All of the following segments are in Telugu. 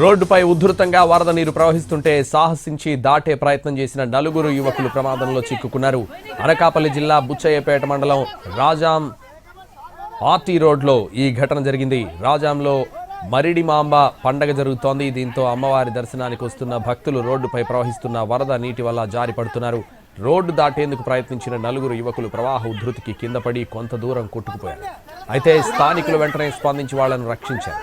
రోడ్డుపై ఉధృతంగా వరద నీరు ప్రవహిస్తుంటే సాహసించి దాటే ప్రయత్నం చేసిన నలుగురు యువకులు ప్రమాదంలో చిక్కుకున్నారు. అనకాపల్లి జిల్లా బుచ్చయ్యపేట మండలం రాజాం ఆర్టీ రోడ్లో ఈ ఘటన జరిగింది. రాజాంలో మరిడి మాంబ పండగ జరుగుతోంది. దీంతో అమ్మవారి దర్శనానికి వస్తున్న భక్తులు రోడ్డుపై ప్రవహిస్తున్న వరద నీటి వల్ల జారి పడుతున్నారు. రోడ్డు దాటేందుకు ప్రయత్నించిన నలుగురు యువకులు ప్రవాహ ఉధృతికి కింద పడి కొంత దూరం కొట్టుకుపోయారు. అయితే స్థానికులు వెంటనే స్పందించి వాళ్ళను రక్షించారు.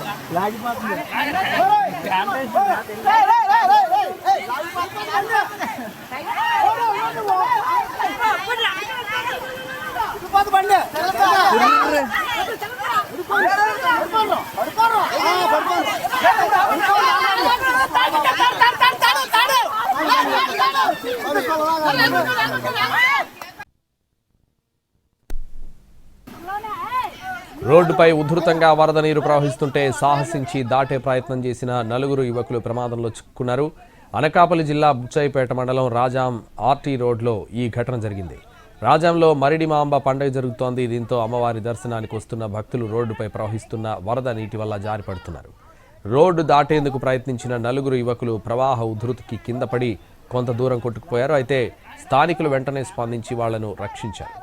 Lagi pagi, రోడ్డుపై ఉధృతంగా వరద నీరు ప్రవహిస్తుంటే సాహసించి దాటే ప్రయత్నం చేసిన నలుగురు యువకులు ప్రమాదంలో చిక్కుకున్నారు అనకాపల్లి జిల్లా బుచ్చాయిపేట మండలం రాజాం ఆర్టీ రోడ్లో ఈ ఘటన జరిగింది. రాజాంలో మరిడిమాంబ పండగ పండుగ జరుగుతోంది. దీంతో అమ్మవారి దర్శనానికి వస్తున్న భక్తులు రోడ్డుపై ప్రవహిస్తున్న వరద నీటి వల్ల జారిపడుతున్నారు రోడ్డు దాటేందుకు ప్రయత్నించిన నలుగురు యువకులు ప్రవాహ ఉధృతికి కింద పడి కొంత దూరం కొట్టుకుపోయారు. అయితే స్థానికులు వెంటనే స్పందించి వాళ్ళను రక్షించారు.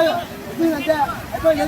బ్రేక్ ಅಯ್ಯೋ